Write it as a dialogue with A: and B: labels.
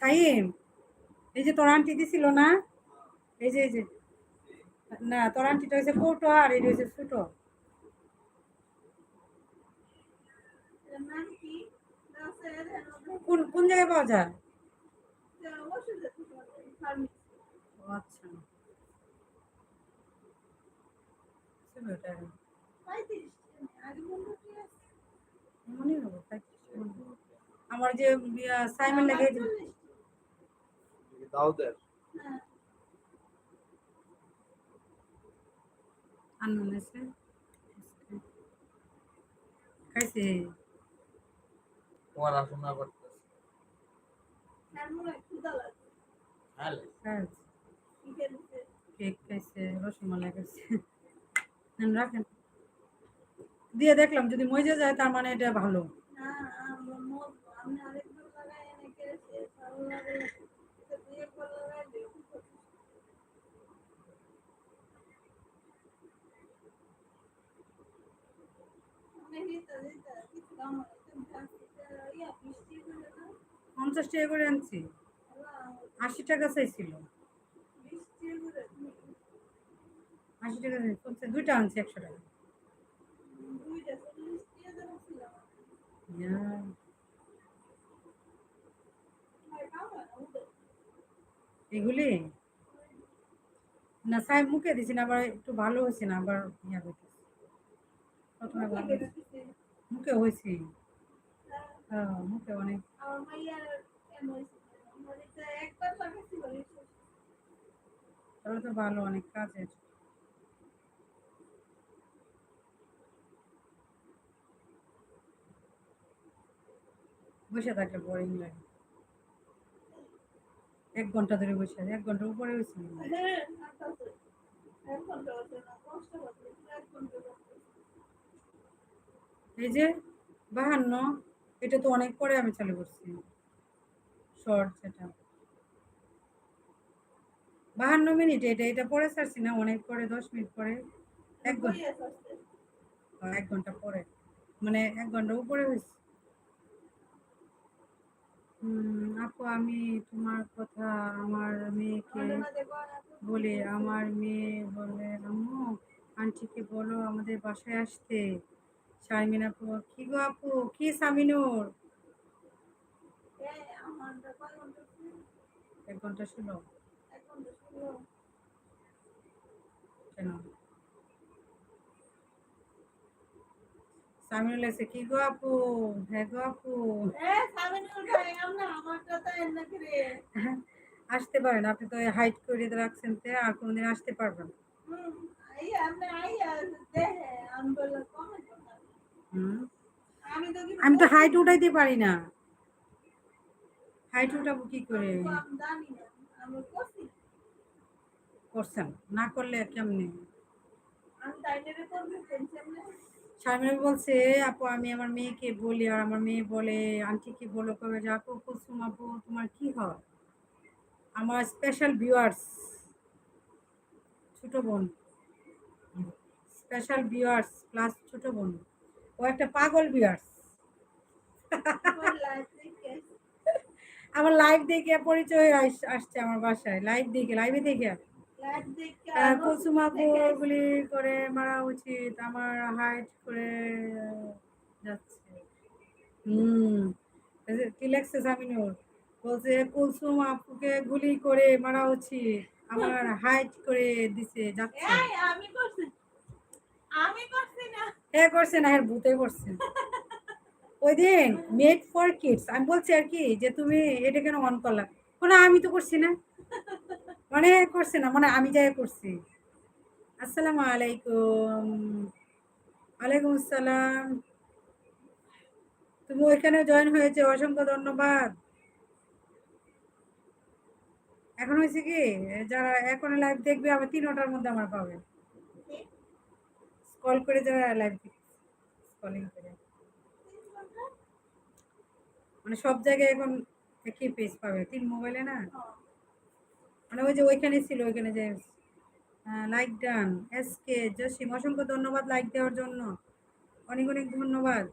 A: সাইম এই যে তোর আন্টি দিছিল না? এই যে এই যে। না তোর আন্টিটা হয়েছে কৌটো আর এটা হয়েছে ছোটো কোন কোন জায়গায় পাওয়া যায়? আচ্ছা। ছিল হবে। আমার যে সাইমন লাগে
B: দাউদের।
A: আছে।
B: তোমার আসনা করতেছে হ্যালো
A: কেক খাইছে রসমালাই খাইছে। রাখেন। দিয়ে দেখলাম যদি মজে যায় তার মানে এটা ভালো। পঞ্চাশ টাকা করে আনছি। আশি টাকা চাইছিল। আশি টাকা পঞ্চাশ দুইটা আনছি, একশো টাকা। এগুলি? না, সাহেব মুখে দিছি না, আবার একটু ভালো হয়েছে না, আবার ইয়া হইতেছে প্রথমে ভালো। মুখে হয়েছে। হ্যাঁ মুখে অনেক। তাহলে তো ভালো অনেক কাজের। বসে থাকলে বোরিং লাগে। এক ঘণ্টা ধরে বসে আছে এক ঘণ্টার উপরে হয়েছে। এই যে বাহান্ন, এটা তো অনেক পরে আমি চালু করছি। শর্ট সেটা। বাহান্ন মিনিট এটা এটা পরে ছাড়ছি না, অনেক পরে, দশ মিনিট পরে। এক ঘণ্টা। এক ঘণ্টা পরে। মানে এক ঘণ্টা উপরে হয়েছে। আপু, আমি তোমার কথা আমার মেয়েকে বলি, আমার মেয়ে বলে, আম্মু, আন্টিকে বলো আমাদের বাসায় আসতে। শারমিন আপু, কি গো আপু? কি সামিনুর? এক ঘণ্টা ষোলো কেন? সামিনুল এসে, কি গো আপু? হ্যাঁ গো আপু। আসতে পারেন আপনি তো হাইট করে রাখছেন আর কোনোদিন আসতে পারবেন হুম
C: আমি তো
A: হাইট উঠাইতে পারি না। হাইট উঠাবো কি করে? করছেন? না করলে কেমনি? শারমিন বলছে, আপু, আমি আমার মেয়েকে বলি, আর আমার মেয়ে বলে, আন্টিকে বলো, কবে যে আপু কুসুম আপু, তোমার কি হয়? আমার স্পেশাল ভিউয়ার্স ছোট বোন। স্পেশাল ভিউয়ার্স প্লাস ছোট বোন। ও একটা পাগল ভিউয়ার্স আমার লাইভ দেখে পরিচয় আসছে আমার বাসায়। লাইভ দেখে লাইভে দেখে। গুলি করে মারা উচিত আমার হাইট করে যাচ্ছে। হুম। কি লেখছে সামিনুর বলছে কুলসুম আপুকে গুলি করে মারা উচিত আমার হাইট করে দিছে যাচ্ছে।
C: আমি করছি। আমি করছি না।
A: এ করছে না এর ভূতে করছে। ওই দিন মেড ফর কিডস আমি বলছি আর কি যে তুমি এটা কেন অন করলা? কোনো আমি তো করছি না। মানে করছে না মানে আমি যাই করছি। আসসালামু আলাইকুম। ওয়ালাইকুম আসসালাম। তুমি ওইখানে জয়েন হয়েছে, অসংখ্য ধন্যবাদ। এখন হয়েছে কি, যারা এখন লাইভ দেখবে, আবার তিনটার মধ্যে আমার পাবে। কল করে যারা লাইভ কলিং করে। মানে সব জায়গায় এখন একই পেজ পাবে, তিন মোবাইলে না? মানে ওই যে ওইখানে ছিল, ওইখানে যে like done S K Jasim অসংখ্য ধন্যবাদ লাইক দেওয়ার জন্য। অনেক অনেক ধন্যবাদ।